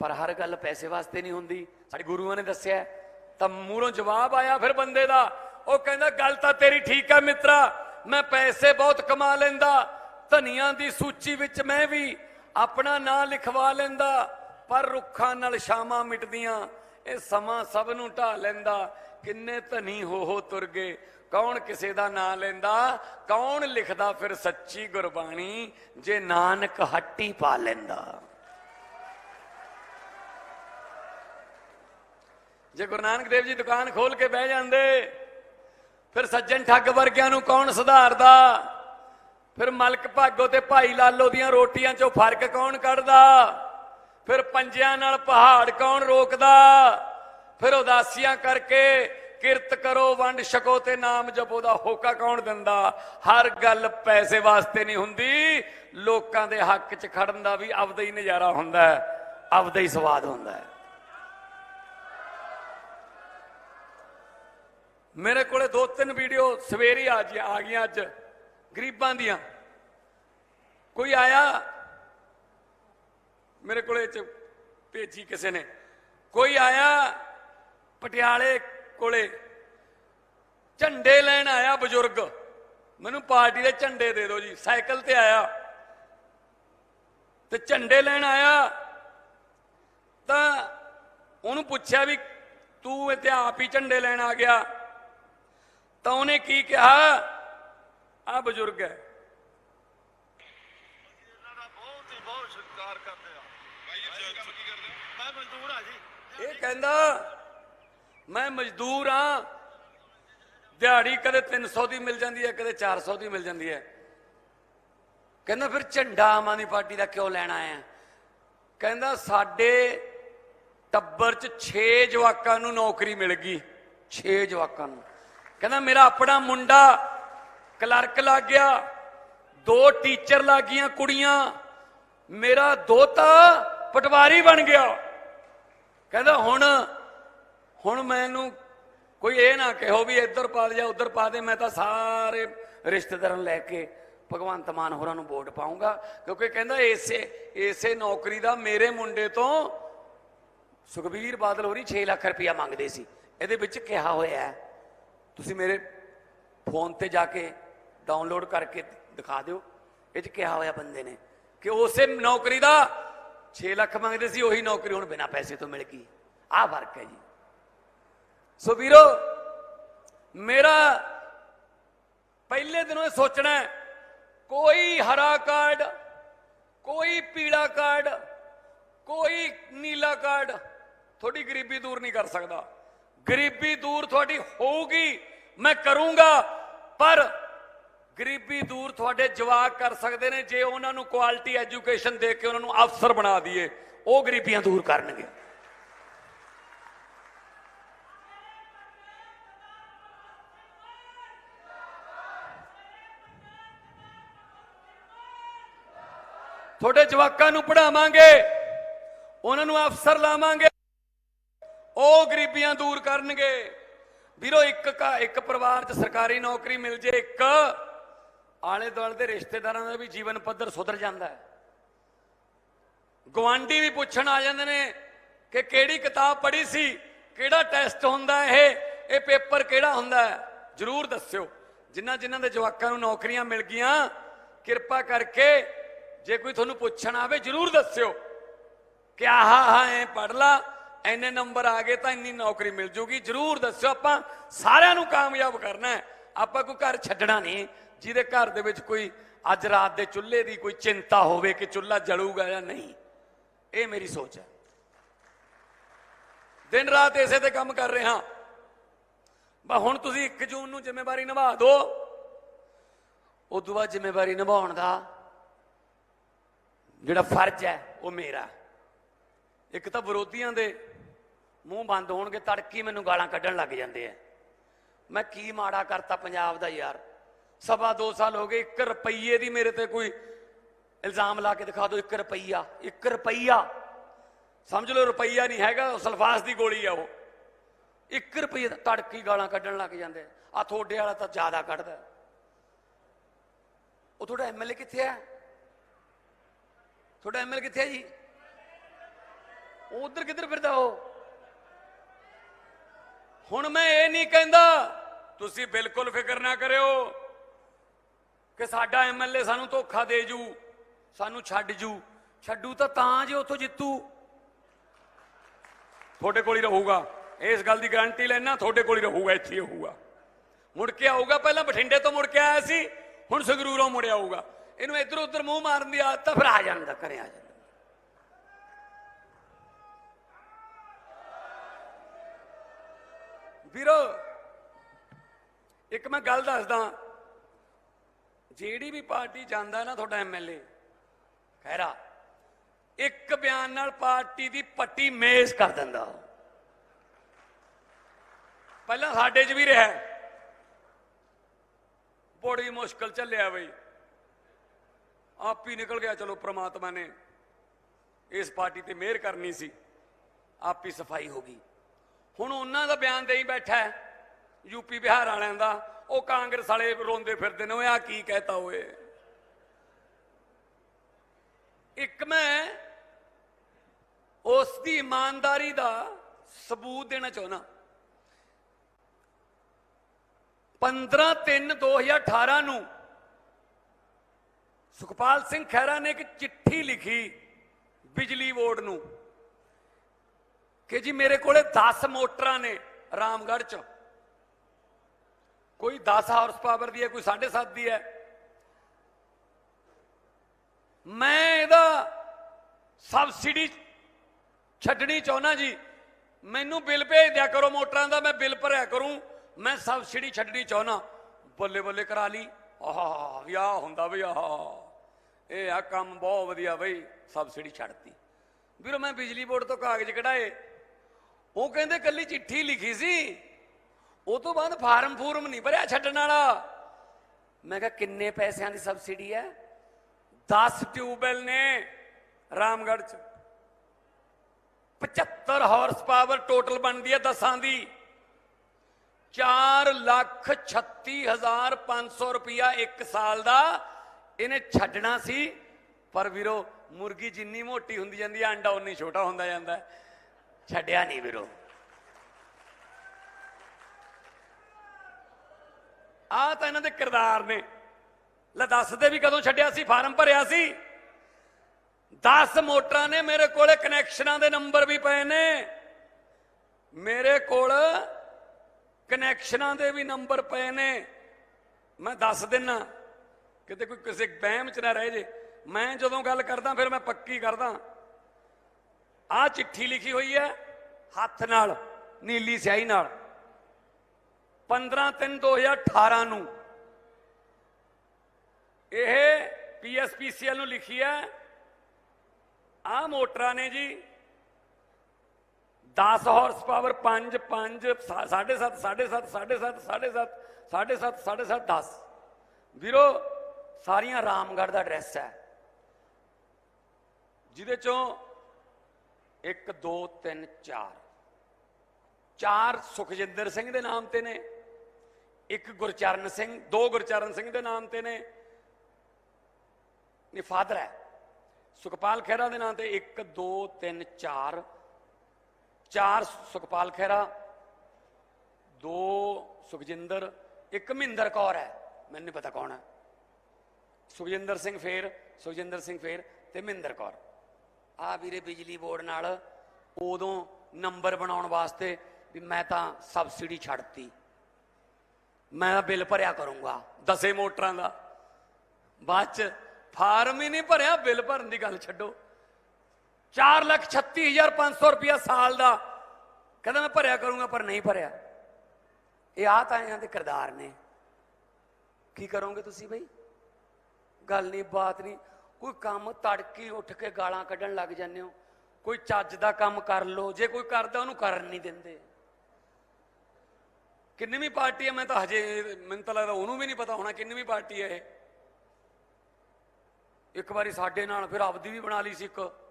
ਪਰ ਹਰ ਗੱਲ ਪੈਸੇ ਵਾਸਤੇ ਨਹੀਂ ਹੁੰਦੀ। ਸਾਡੇ ਗੁਰੂਆਂ ਨੇ ਦੱਸਿਆ ਤਾਂ ਮੂਹਰੋਂ ਜਵਾਬ ਆਇਆ ਫਿਰ ਬੰਦੇ ਦਾ, ਉਹ ਕਹਿੰਦਾ, ਗੱਲ ਤਾਂ ਤੇਰੀ ਠੀਕ ਹੈ ਮਿੱਤਰਾ, ਮੈਂ ਪੈਸੇ ਬਹੁਤ ਕਮਾ ਲੈਂਦਾ, ਧਨੀਆਂ ਦੀ ਸੂਚੀ ਵਿੱਚ ਮੈਂ ਵੀ ਆਪਣਾ ਨਾਂ ਲਿਖਵਾ ਲੈਂਦਾ, ਪਰ ਰੁੱਖਾਂ ਨਾਲ ਸ਼ਾਮਾਂ ਮਿਟਦੀਆਂ, ਇਹ ਸਮਾਂ ਸਭ ਨੂੰ ਢਾ ਲੈਂਦਾ, ਕਿੰਨੇ ਧਨੀ ਹੋ ਹੋ ਤੁਰ ਗਏ, ਕੌਣ ਕਿਸੇ ਦਾ ਨਾਂ ਲੈਂਦਾ, ਕੌਣ ਲਿਖਦਾ ਫਿਰ ਸੱਚੀ ਗੁਰਬਾਣੀ, ਜੇ ਨਾਨਕ ਹੱਟੀ ਪਾ ਲੈਂਦਾ। ਜੇ ਗੁਰੂ ਨਾਨਕ ਦੇਵ ਜੀ ਦੁਕਾਨ ਖੋਲ ਕੇ ਬਹਿ ਜਾਂਦੇ, ਫਿਰ ਸੱਜਣ ਠੱਗ ਵਰਗਿਆਂ ਨੂੰ ਕੌਣ ਸੁਧਾਰਦਾ? ਫਿਰ ਮਲਕ ਭਾਗੋ ਤੇ ਭਾਈ ਲਾਲੋ ਦੀਆਂ ਰੋਟੀਆਂ 'ਚੋਂ ਫ਼ਰਕ ਕੌਣ ਕੱਢਦਾ? ਫਿਰ ਪੰਜਿਆਂ ਨਾਲ ਪਹਾੜ ਕੌਣ ਰੋਕਦਾ? ਫਿਰ ਉਦਾਸੀਆਂ ਕਰਕੇ ਕਿਰਤ ਕਰੋ, ਵੰਡ ਛਕੋ ਤੇ ਨਾਮ ਜਪੋ ਦਾ ਹੋਕਾ ਕੌਣ ਦਿੰਦਾ? ਹਰ ਗੱਲ ਪੈਸੇ ਵਾਸਤੇ ਨਹੀਂ ਹੁੰਦੀ। ਲੋਕਾਂ ਦੇ ਹੱਕ 'ਚ ਖੜਨ ਦਾ ਵੀ ਆਪਦਾ ਹੀ ਨਜ਼ਾਰਾ ਹੁੰਦਾ ਹੈ, ਆਪਦਾ ਹੀ ਸਵਾਦ ਹੁੰਦਾ ਹੈ। ਮੇਰੇ ਕੋਲੇ ਦੋ ਤਿੰਨ ਵੀਡੀਓ ਸਵੇਰੇ ਆ ਜੀ ਆ ਗਈਆਂ ਅੱਜ, ਗਰੀਬਾਂ ਦੀਆਂ। ਕੋਈ ਆਇਆ? ਮੇਰੇ ਕੋਲੇ ਚ ਭੇਜੀ ਕਿਸੇ ਨੇ। ਕੋਈ ਆਇਆ? ਪਟਿਆਲੇ ਕੋਲੇ। ਝੰਡੇ ਲੈਣ ਆਇਆ ਬਜ਼ੁਰਗ। ਮੈਨੂੰ ਪਾਰਟੀ ਦੇ ਝੰਡੇ ਦੇ ਦਿਓ ਜੀ, ਸਾਈਕਲ ਤੇ ਆਇਆ। ਤੇ ਝੰਡੇ ਲੈਣ ਆਇਆ। ਤਾਂ ਉਹਨੂੰ ਪੁੱਛਿਆ ਵੀ ਤੂੰ ਇੱਥੇ ਆਪ ਹੀ ਝੰਡੇ ਲੈਣ ਆ ਗਿਆ। ਤਾਂ ਉਹਨੇ ਕੀ ਕਿਹਾ? ਆ ਬਜ਼ੁਰਗ ਹੈ। ਇਹ ਕਹਿੰਦਾ, ਮੈਂ ਮਜ਼ਦੂਰ ਆ ਦਿਹਾੜੀ ਕਦੇ 300 ਦੀ ਮਿਲ ਜਾਂਦੀ ਹੈ, ਕਦੇ 400 ਦੀ ਮਿਲ ਜਾਂਦੀ ਹੈ। ਕਹਿੰਦਾ, ਫਿਰ ਝੰਡਾ ਆਮ ਆਦਮੀ ਪਾਰਟੀ ਦਾ ਕਿਉਂ ਲੈਣਾ ਆਇਆ ਕਹਿੰਦਾ, ਸਾਡੇ ਟੱਬਰ 'ਚ 6 ਜਵਾਕਾਂ ਨੂੰ ਨੌਕਰੀ ਮਿਲ ਗਈ। 6 ਜਵਾਕਾਂ ਨੂੰ। ਕਹਿੰਦਾ, ਮੇਰਾ ਆਪਣਾ ਮੁੰਡਾ ਕਲਰਕ ਲੱਗ ਗਿਆ, ਦੋ ਟੀਚਰ ਲੱਗ ਗਈਆਂ ਕੁੜੀਆਂ, ਮੇਰਾ ਦੋਤਾ ਪਟਵਾਰੀ ਬਣ ਗਿਆ। ਕਹਿੰਦਾ, ਹੁਣ ਹੁਣ ਮੈਨੂੰ ਕੋਈ ਇਹ ਨਾ ਕਹੋ ਵੀ ਇੱਧਰ ਪਾ ਦੇ ਜਾਂ ਉੱਧਰ ਪਾ ਦੇ, ਮੈਂ ਤਾਂ ਸਾਰੇ ਰਿਸ਼ਤੇਦਾਰਾਂ ਨੂੰ ਲੈ ਕੇ ਭਗਵੰਤ ਮਾਨ ਹੋਰਾਂ ਨੂੰ ਵੋਟ ਪਾਉਂਗਾ ਕਿਉਂਕਿ ਕਹਿੰਦਾ, ਇਸੇ ਇਸੇ ਨੌਕਰੀ ਦਾ ਮੇਰੇ ਮੁੰਡੇ ਤੋਂ ਸੁਖਬੀਰ ਬਾਦਲ ਹੋਰੀ 6 ਲੱਖ ਰੁਪਇਆ ਮੰਗਦੇ ਸੀ। ਇਹਦੇ ਵਿੱਚ ਕਿਹਾ ਹੋਇਆ ਹੈ ਤੁਸੀਂ ਮੇਰੇ ਫੋਨ ਤੇ ਜਾ ਕੇ ਡਾਊਨਲੋਡ ਕਰਕੇ ਦਿਖਾ ਦਿਓ। ਇਹ 'ਚ ਕਿਹਾ ਹੋਇਆ ਬੰਦੇ ਨੇ ਕਿ ਉਸੇ ਨੌਕਰੀ ਦਾ 6 ਲੱਖ ਮੰਗਦੇ ਸੀ, ਉਹੀ ਨੌਕਰੀ ਹੁਣ ਬਿਨਾਂ ਪੈਸੇ ਤੋਂ ਮਿਲ ਗਈ। ਆਹ ਫ਼ਰਕ ਹੈ ਜੀ। ਸੋ ਵੀਰੋ, ਮੇਰਾ ਪਹਿਲੇ ਦਿਨੋਂ ਇਹ ਸੋਚਣਾ ਕੋਈ ਹਰਾ ਕਾਰਡ, ਕੋਈ ਪੀਲਾ ਕਾਰਡ, ਕੋਈ ਨੀਲਾ ਕਾਰਡ, ਤੁਹਾਡੀ ਗਰੀਬੀ ਦੂਰ ਨਹੀਂ ਕਰ ਸਕਦਾ। ਗਰੀਬੀ ਦੂਰ ਤੁਹਾਡੀ ਹੋਊਗੀ, ਮੈਂ ਕਰੂੰਗਾ, ਪਰ ਗਰੀਬੀ ਦੂਰ ਤੁਹਾਡੇ ਜਵਾਕ ਕਰ ਸਕਦੇ ਨੇ, ਜੇ ਉਹਨਾਂ ਨੂੰ ਕੁਆਲਿਟੀ ਐਜੂਕੇਸ਼ਨ ਦੇ ਕੇ ਉਹਨਾਂ ਨੂੰ ਅਫਸਰ ਬਣਾ ਦਈਏ, ਉਹ ਗਰੀਬੀਆਂ ਦੂਰ ਕਰਨਗੇ। ਤੁਹਾਡੇ ਜਵਾਕਾਂ ਨੂੰ ਪੜਾਵਾਂਗੇ ਉਹਨਾਂ ਨੂੰ ਅਫਸਰ ਲਾਵਾਂਗੇ। ਉਹ ਗਰੀਬੀਆਂ ਦੂਰ ਕਰਨਗੇ। ਵੀਰੋ, ਇੱਕ ਕਾ ਇੱਕ ਪਰਿਵਾਰ 'ਚ ਸਰਕਾਰੀ ਨੌਕਰੀ ਮਿਲ ਜੇ, ਇੱਕ ਆਲੇ ਦੁਆਲੇ ਦੇ ਰਿਸ਼ਤੇਦਾਰਾਂ ਦਾ ਵੀ ਜੀਵਨ ਪੱਧਰ ਸੁਧਰ ਜਾਂਦਾ ਹੈ। ਗਵਾਂਢੀ ਵੀ ਪੁੱਛਣ ਆ ਜਾਂਦੇ ਨੇ ਕਿ ਕਿਹੜੀ ਕਿਤਾਬ ਪੜ੍ਹੀ ਸੀ, ਕਿਹੜਾ ਟੈਸਟ ਹੁੰਦਾ ਇਹ ਇਹ ਪੇਪਰ ਕਿਹੜਾ ਹੁੰਦਾ ਹੈ? ਜਰੂਰ ਦੱਸਿਓ। ਜਿਨ੍ਹਾਂ ਜਿਨ੍ਹਾਂ ਦੇ ਜਵਾਕਾਂ ਨੂੰ ਨੌਕਰੀਆਂ ਮਿਲ ਗਈਆਂ, ਕਿਰਪਾ ਕਰਕੇ ਜੇ ਕੋਈ ਤੁਹਾਨੂੰ ਪੁੱਛਣ ਆਵੇ, ਜਰੂਰ ਦੱਸਿਓ ਕਿ ਆਹ ਹਾਂ ਇਹ ਪੜ੍ਹ ਲਾ ਐਨੇ ਨੰਬਰ ਆ ਗਏ ਤਾਂ ਇੰਨੀ ਨੌਕਰੀ ਮਿਲ ਜੂਗੀ। ਜਰੂਰ ਦੱਸਿਓ ਆਪਾਂ, ਸਾਰਿਆਂ ਨੂੰ ਕਾਮਯਾਬ ਕਰਨਾ ਹੈ। ਆਪਾਂ ਕੋਈ ਘਰ ਛੱਡਣਾ ਨਹੀਂ। ਜਿਹਦੇ ਘਰ ਦੇ ਵਿੱਚ ਕੋਈ ਅੱਜ ਰਾਤ ਦੇ ਚੁੱਲ੍ਹੇ ਦੀ ਕੋਈ ਚਿੰਤਾ ਹੋਵੇ ਕਿ ਚੁੱਲ੍ਹਾ ਜਲੂਗਾ ਜਾਂ ਨਹੀਂ, ਇਹ ਮੇਰੀ ਸੋਚ ਹੈ। ਦਿਨ ਰਾਤ ਇਸੇ ਤੇ ਕੰਮ ਕਰ ਰਹੇ। ਹਾਂ ਬਾ ਹੁਣ ਤੁਸੀਂ 1 ਜੂਨ ਨੂੰ ਜ਼ਿੰਮੇਵਾਰੀ ਨਿਭਾ ਦਿਓ। ਉਦੋਂ ਬਾਅਦ ਜ਼ਿੰਮੇਵਾਰੀ ਨਿਭਾਉਣ ਦਾ ਜਿਹੜਾ ਫਰਜ਼ ਹੈ, ਉਹ ਮੇਰਾ ਇੱਕ ਤਾਂ ਵਿਰੋਧੀਆਂ ਦੇ ਮੂੰਹ ਬੰਦ ਹੋਣਗੇ, ਤੜਕੀ ਮੈਨੂੰ ਗਾਲਾਂ ਕੱਢਣ ਲੱਗ ਜਾਂਦੇ ਆ। ਮੈਂ ਕੀ ਮਾੜਾ ਕਰਤਾ ਪੰਜਾਬ ਦਾ ਯਾਰ। ਸਵਾ 2 ਸਾਲ ਹੋ ਗਏ 1 ਰੁਪਈਏ ਦੀ ਮੇਰੇ ਤੇ ਕੋਈ ਇਲਜ਼ਾਮ ਲਾ ਕੇ ਦਿਖਾ ਦਿਓ 1 ਰੁਪਈਆ 1 ਰੁਪਈਆ। ਸਮਝ ਲਓ, ਰੁਪਈਆ ਨਹੀਂ ਹੈਗਾ ਸਲਫਾਸ ਦੀ ਗੋਲੀ ਆ ਉਹ। 1 ਰੁਪਈਏ ਦਾ ਤੜਕੀ ਗਾਲਾਂ ਕੱਢਣ ਲੱਗ ਜਾਂਦੇ ਆ। ਤੁਹਾਡੇ ਵਾਲਾ ਤਾਂ ਜ਼ਿਆਦਾ ਕੱਢਦਾ। ਉਹ ਤੁਹਾਡਾ ਐਮਐਲਏ ਕਿੱਥੇ ਹੈ ਤੁਹਾਡਾ ਐਮਐਲਏ ਕਿੱਥੇ ਹੈ ਜੀ? ਉਧਰ ਕਿੱਧਰ ਫਿਰਦਾ ਉਹ? ਹੁਣ ਮੈਂ ਇਹ ਨਹੀਂ ਕਹਿੰਦਾ ਤੁਸੀਂ ਬਿਲਕੁਲ ਫਿਕਰ ਨਾ ਕਰਿਓ ਕਿ ਸਾਡਾ ਐਮਐਲਏ ਸਾਨੂੰ ਧੋਖਾ ਦੇ ਜੂ, ਸਾਨੂੰ ਛੱਡ ਜੂ। ਛੱਡੂ ਤਾਂ ਤਾਂ ਜੇ ਉੱਥੋਂ ਜਿੱਤੂ। ਤੁਹਾਡੇ ਕੋਲ ਹੀ ਰਹੂਗਾ। ਇਸ ਗੱਲ ਦੀ ਗਾਰੰਟੀ ਲੈਣਾ ਤੁਹਾਡੇ ਕੋਲ ਹੀ ਰਹੂਗਾ, ਇੱਥੇ ਹੀ ਰਹੂਗਾ। ਮੁੜ ਕੇ ਆਊਗਾ, ਪਹਿਲਾਂ ਬਠਿੰਡੇ ਤੋਂ ਮੁੜ ਕੇ ਆਇਆ ਸੀ, ਹੁਣ ਸੰਗਰੂਰੋਂ ਮੁੜਿਆ ਆਊਗਾ। ਇਹਨੂੰ ਇੱਧਰ ਉੱਧਰ ਮੂੰਹ ਮਾਰਨ ਦੀ ਆਦਤ ਤਾਂ ਫਿਰ ਆ ਜਾਂਦਾ, ਘਰੇ ਆ ਜਾਂਦਾ। ਵੀਰੋ, ਇੱਕ ਮੈਂ ਗੱਲ ਦੱਸਦਾ। ਜਿਹੜੀ ਵੀ ਪਾਰਟੀ ਜਾਂਦਾ ਨਾ ਤੁਹਾਡਾ ਐਮਐਲਏ ਖੈਰਾ ਇੱਕ ਬਿਆਨ ਨਾਲ ਪਾਰਟੀ ਦੀ ਪੱਟੀ ਮੇਜ਼ ਕਰ ਦਿੰਦਾ ਪਹਿਲਾਂ ਸਾਡੇ 'ਚ ਵੀ ਰਿਹਾ ਬੜੀ ਮੁਸ਼ਕਲ ਚੱਲਿਆ ਬਈ। ਆਪ ਹੀ ਨਿਕਲ ਗਿਆ, ਚਲੋ ਪ੍ਰਮਾਤਮਾ ਨੇ ਇਸ ਪਾਰਟੀ ਤੇ ਮਿਹਰ ਕਰਨੀ ਸੀ। ਆਪ ਹੀ ਸਫ਼ਾਈ ਹੋ ਗਈ। ਹੁਣ ਉਹਨਾਂ ਦਾ ਬਿਆਨ ਦੇਈ ਬੈਠਾ ਹੈ ਯੂਪੀ ਬਿਹਾਰ ਵਾਲਿਆਂ ਦਾ, ਉਹ ਕਾਂਗਰਸ ਵਾਲੇ ਰੋਂਦੇ ਫਿਰਦੇ ਨੇ ਉਹ ਆ ਕੀ ਕਹਿਤਾ ਓਏ। ਇੱਕ ਮੈਂ ਉਸ ਦੀ ਇਮਾਨਦਾਰੀ ਦਾ ਸਬੂਤ ਦੇਣਾ ਚਾਹੁੰਦਾ। 15 3 2018 ਨੂੰ ਸੁਖਪਾਲ ਸਿੰਘ ਖਹਿਰਾ ਨੇ ਇੱਕ ਚਿੱਠੀ ਲਿਖੀ ਬਿਜਲੀ ਬੋਰਡ ਨੂੰ। ਕਿ ਜੀ ਮੇਰੇ ਕੋਲੇ 10 ਮੋਟਰਾਂ ਨੇ ਰਾਮਗੜ੍ਹ ਚ। ਕੋਈ 10 ਹਾਰਸ ਪਾਵਰ ਦੀ ਹੈ, ਕੋਈ 7.5 ਦੀ ਹੈ। ਮੈਂ ਇਹਦਾ ਸਬਸਿਡੀ ਛੱਡਣੀ ਚਾਹੁੰਦਾ ਜੀ। ਮੈਨੂੰ ਬਿੱਲ ਭੇਜ ਦਿਆ ਕਰੋ ਮੋਟਰਾਂ ਦਾ, ਮੈਂ ਬਿੱਲ ਭਰਿਆ ਕਰੂੰ। ਮੈਂ ਸਬਸਿਡੀ ਛੱਡਣੀ ਚਾਹੁੰਦਾ। ਬੱਲੇ ਬੱਲੇ ਕਰਾ ਲਈ। ਆਹ ਵਿਆਹ ਹੁੰਦਾ ਵੀ ਆਹ। ਇਹ ਆ ਕੰਮ ਬਹੁਤ ਵਧੀਆ ਬਈ ਸਬਸਿਡੀ ਛੱਡਤੀ। ਵੀਰੋ, ਮੈਂ ਬਿਜਲੀ ਬੋਰਡ ਤੋਂ ਕਾਗਜ਼ ਕਢਾਏ। ਉਹ ਕਹਿੰਦੇ ਕੱਲੀ ਚਿੱਠੀ ਲਿਖੀ ਸੀ। ਉਹ ਤੋਂ ਬਾਅਦ ਫਾਰਮ ਫੂਰਮ ਨਹੀਂ ਭਰਿਆ ਛੱਡਣ ਵਾਲਾ। ਮੈਂ ਕਿਹਾ, ਕਿੰਨੇ ਪੈਸਿਆਂ ਦੀ ਸਬਸਿਡੀ ਹੈ? 10 ਟਿਊਬਵੈਲ ਨੇ ਰਾਮਗੜ੍ਹ ਚ। 75 ਹਾਰਸ ਪਾਵਰ ਟੋਟਲ ਬਣਦੀ ਹੈ ਦਸਾਂ ਦੀ। 4 ਲੱਖ 36500 ਰੁਪਇਆ ਇੱਕ ਸਾਲ ਦਾ ਇਹਨੇ ਛੱਡਣਾ ਸੀ। ਪਰ ਵੀਰੋ, ਮੁਰਗੀ ਜਿੰਨੀ ਮੋਟੀ ਹੁੰਦੀ ਜਾਂਦੀ ਹੈ, ਅੰਡਾ ਉਨੀ ਛੋਟਾ ਹੁੰਦਾ ਜਾਂਦਾ ਹੈ। ਛੱਡਿਆ ਨਹੀਂ ਵੀਰੋ। ਆ ਤਾਂ ਇਹਨਾਂ ਦੇ ਕਿਰਦਾਰ ਨੇ। ਲੈ ਦੱਸਦੇ ਵੀ ਕਦੋਂ ਛੱਡਿਆ ਸੀ, ਫਾਰਮ ਭਰਿਆ ਸੀ। 10 ਮੋਟਰਾਂ ਨੇ ਮੇਰੇ ਕੋਲੇ ਕਨੈਕਸ਼ਨਾਂ ਦੇ ਨੰਬਰ ਵੀ ਪਏ ਨੇ। ਮੇਰੇ ਕੋਲ ਕਨੈਕਸ਼ਨਾਂ ਦੇ ਵੀ ਨੰਬਰ ਪਏ ਨੇ। ਮੈਂ ਦੱਸ ਦਿੰਨਾ, ਕਿਤੇ ਕੋਈ ਕਿਸੇ ਬਹਿਮ ਚ ਨਾ ਰਹਿ ਜੇ। ਮੈਂ ਜਦੋਂ ਗੱਲ ਕਰਦਾ, ਫਿਰ ਮੈਂ ਪੱਕੀ ਕਰਦਾ। ਆ ਚਿੱਠੀ ਲਿਖੀ ਹੋਈ ਹੈ, ਹੱਥ ਨਾਲ, ਨੀਲੀ ਸਿਆਹੀ ਨਾਲ। 15 3 2018 ਨੂੰ ਇਹ ਪੀਐਸਪੀਸੀਐਲ ਨੂੰ ਲਿਖੀ ਹੈ। ਆ ਮੋਟਰਾਂ ਨੇ ਜੀ 10 ਹਾਰਸ ਪਾਵਰ 5 5 7.5 7.5 7.5 7.5 7.5 7.5 10 ਵੀਰੋ, ਸਾਰੀਆਂ ਰਾਮਗੜ੍ਹ ਦਾ ਐਡਰੈਸ ਹੈ। ਜਿਹਦੇ ਚੋਂ 1 2 3 4 ਚਾਰ ਸੁਖਜਿੰਦਰ ਸਿੰਘ ਦੇ ਨਾਮ ਤੇ ਨੇ, ਇੱਕ ਗੁਰਚਰਨ ਸਿੰਘ, ਦੋ ਗੁਰਚਰਨ ਸਿੰਘ ਦੇ ਨਾਮ ਤੇ ਨੇ। ਇਹ ਫਾਦਰ ਹੈ। ਸੁਖਪਾਲ ਖਹਿਰਾ ਦੇ ਨਾਮ ਤੇ 1 2 3 4 ਚਾਰ ਸੁਖਪਾਲ ਖਹਿਰਾ, ਦੋ ਸੁਖਜਿੰਦਰ, ਇੱਕ ਮਹਿੰਦਰ ਕੌਰ ਹੈ। ਮੈਨੂੰ ਨਹੀਂ ਪਤਾ ਕੌਣ ਹੈ। ਸੁਖਜਿੰਦਰ ਸਿੰਘ ਫੇਰ, ਸੁਖਜਿੰਦਰ ਸਿੰਘ ਫੇਰ ਤੇ ਮਹਿੰਦਰ ਕੌਰ। ਆ ਵੀਰੇ ਬਿਜਲੀ ਬੋਰਡ ਨਾਲ ਉਦੋਂ ਨੰਬਰ ਬਣਾਉਣ ਵਾਸਤੇ ਵੀ ਮੈਂ ਤਾਂ ਸਬਸਿਡੀ ਛੱਡਤੀ। ਮੈਂ ਤਾਂ ਬਿੱਲ ਭਰਿਆ ਕਰੂੰਗਾ, ਦਸੇ ਮੋਟਰਾਂ ਦਾ। ਬਾਅਦ ਚ ਫਾਰਮ ਹੀ ਨਹੀਂ ਭਰਿਆ, ਬਿੱਲ ਭਰਨ ਦੀ ਗੱਲ ਛੱਡੋ। 436500 ਰੁਪਇਆ ਸਾਲ ਦਾ। ਕਹਿੰਦਾ ਮੈਂ ਭਰਿਆ ਕਰੂੰਗਾ, ਪਰ ਨਹੀਂ ਭਰਿਆ। ਇਹ ਆ ਤਾਂ ਇਹਨਾਂ ਦੇ ਕਿਰਦਾਰ ਨੇ। ਕੀ ਕਰੋਗੇ ਤੁਸੀਂ ਬਈ? ਗੱਲ ਨਹੀਂ, ਬਾਤ ਨਹੀਂ। ਕੋਈ ਕੰਮ ਤੜਕੀ ਉੱਠ ਕੇ ਗਾਲਾਂ ਕੱਢਣ ਲੱਗ ਜਾਂਦੇ ਹੋ। ਕੋਈ ਚੱਜ ਦਾ ਕੰਮ ਕਰ ਲੋ, ਜੇ ਕੋਈ ਕਰਦਾ ਉਹਨੂੰ ਕਰਨ ਨਹੀਂ ਦਿੰਦੇ। ਕਿੰਨੀ ਵੀ ਪਾਰਟੀ ਹੈ, ਮੈਂ ਤਾਂ ਹਜੇ, ਮੈਨੂੰ ਤਾਂ ਲੱਗਦਾ ਉਹਨੂੰ ਵੀ ਨਹੀਂ ਪਤਾ ਹੋਣਾ ਕਿੰਨੀਵੀਂ ਪਾਰਟੀ ਹੈ ਇਹ। ਇੱਕ ਵਾਰੀ ਸਾਡੇ ਨਾਲ ਫਿਰ ਆਪਦੀ ਵੀ ਬਣਾ ਲਈ ਸੀ ਇੱਕ।